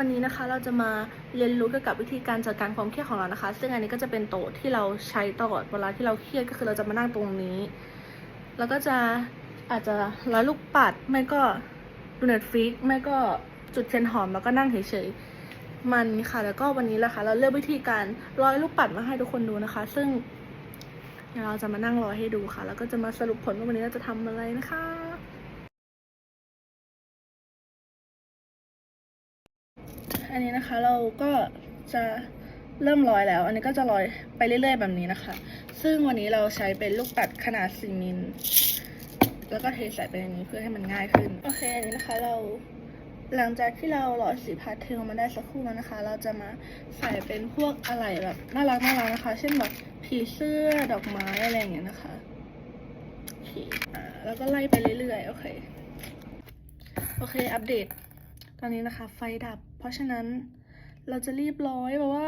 วันนี้นะคะเราจะมาเรียนรู้เกี่ยวกับวิธีการจัดการความเครียดของเรานะคะ ซึ่งอันนี้ก็จะเป็นโต๊ะที่เราใช้ตลอดเวลาที่เราเครียดก็คือเราจะมานั่งตรงนี้ แล้วก็จะอาจจะร้อยลูกปัดไม่ก็ดูเน็ตฟิกไม่ก็จุดเทียนหอมแล้วก็นั่งเฉยๆมันค่ะ แล้วก็วันนี้แหละค่ะเราเลือกวิธีการร้อยลูกปัดมาให้ทุกคนดูนะคะ ซึ่งเดี๋ยวเราจะมานั่งรอให้ดูค่ะ แล้วก็จะมาสรุปผลว่าวันนี้เราจะทำอะไรนะคะ อันนี้นะคะเราก็จะเริ่มร้อยแล้ว อันนี้ก็จะร้อยไปเรื่อย ๆ แบบนี้นะคะ ซึ่งวันนี้เราใช้เป็นลูกปัดขนาด4มิลแล้วก็เทใส่ไปในนี้เพื่อให้มันง่ายขึ้น โอเค อันนี้นะคะเราหลังจากที่เราหล่อสีพาสเทลมาได้สักครู่แล้วนะคะ เราจะมาใส่เป็นพวกอะไรแบบน่ารักน่ารักนะคะ เช่นแบบผีเสื้อดอกไม้อะไรอย่างเงี้ยนะคะโอเคแล้วก็ไล่ไปเรื่อยๆ โอเค โอเค อัปเดต ตอนนี้นะคะ ไฟดับ เพราะฉะนั้นเราจะรีบร้อยเพราะว่า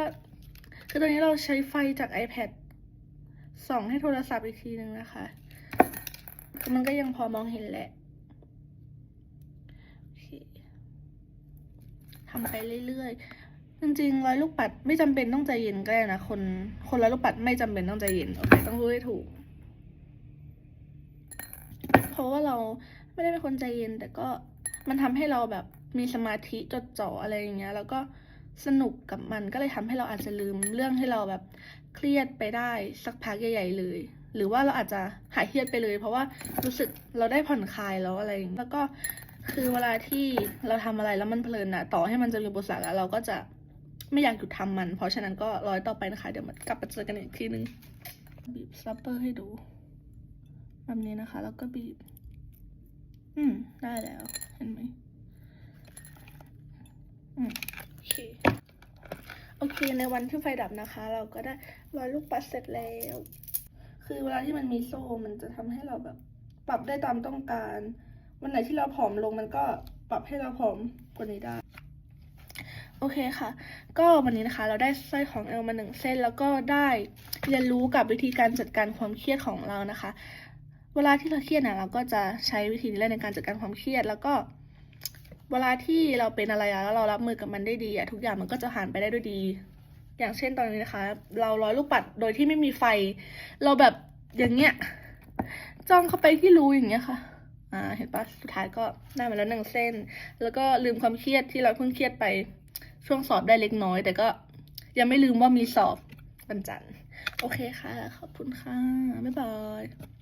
คือตอนนี้เราใช้ไฟจาก iPad ส่องให้โทรศัพท์อีกทีนึงนะคะคือมันก็ยังพอมองเห็นแหละทำไปเรื่อยๆ จริงๆร้อยลูกปัดไม่จำเป็นต้องใจเย็นก็ได้นะ คน คนร้อยลูกปัดไม่จำเป็นต้องใจเย็น โอเค ต้องพูดให้ถูก เพราะว่าเราไม่ได้เป็นคนใจเย็น แต่ก็มันทำให้เราแบบ มีสมาธิจดจ่ออะไรอย่างเงี้ย แล้วก็สนุกกับมันก็เลยทำให้เราอาจจะลืมเรื่องให้เราแบบเครียดไปได้สักพักใหญ่ๆเลย หรือว่าเราอาจจะหายเครียดไปเลย เพราะว่ารู้สึกเราได้ผ่อนคลายแล้วอะไรอย่างเงี้ยแล้วก็คือเวลาที่เราทำอะไรแล้วมันเพลินอะต่อให้มันจะมีอุปสรรคอะเราก็จะไม่อยากหยุดทำมัน เพราะฉะนั้นก็ร้อยต่อไปนะคะ เดี๋ยวมากลับมาเจอกันอีกทีนึง บีบซับเปอร์ให้ดูแบบนี้นะคะ แล้วก็บีบ อืม ได้แล้ว เห็นไหม โอเค โอเค ในวันที่ไฟดับนะคะ เราก็ได้ร้อยลูกปัดเสร็จแล้ว คือเวลาที่มันมีโซ่ มันจะทำให้เราแบบ ปรับได้ตามต้องการ วันไหนที่เราผอมลงมันก็ปรับให้เราผอมกว่านี้ได้ โอเคค่ะ ก็วันนี้นะคะ เราได้สร้อยของเอลมาหนึ่งเส้น แล้วก็ได้เรียนรู้กับวิธีการจัดการความเครียดของเรานะคะ เวลาที่เราเครียดนะเราก็จะใช้วิธีนี้ในการจัดการความเครียดแล้วก็ เวลาที่เราเป็นอะไรแล้วเรารับมือกับมันได้ดีอะทุกอย่างมันก็จะผ่านไปได้ด้วยดี อย่างเช่นตอนนี้นะคะ เราร้อยลูกปัดโดยที่ไม่มีไฟ เราแบบอย่างเงี้ยจ้องเข้าไปที่รูอย่างเงี้ยค่ะอ่าเห็นปะสุดท้ายก็ได้มาแล้วหนึ่งเส้น แล้วก็ลืมความเครียดที่เราเพิ่งเครียดไปช่วงสอบได้เล็กน้อย แต่ก็ยังไม่ลืมว่ามีสอบวันจันทร์โอเคค่ะ ขอบคุณค่ะ บ๊ายบาย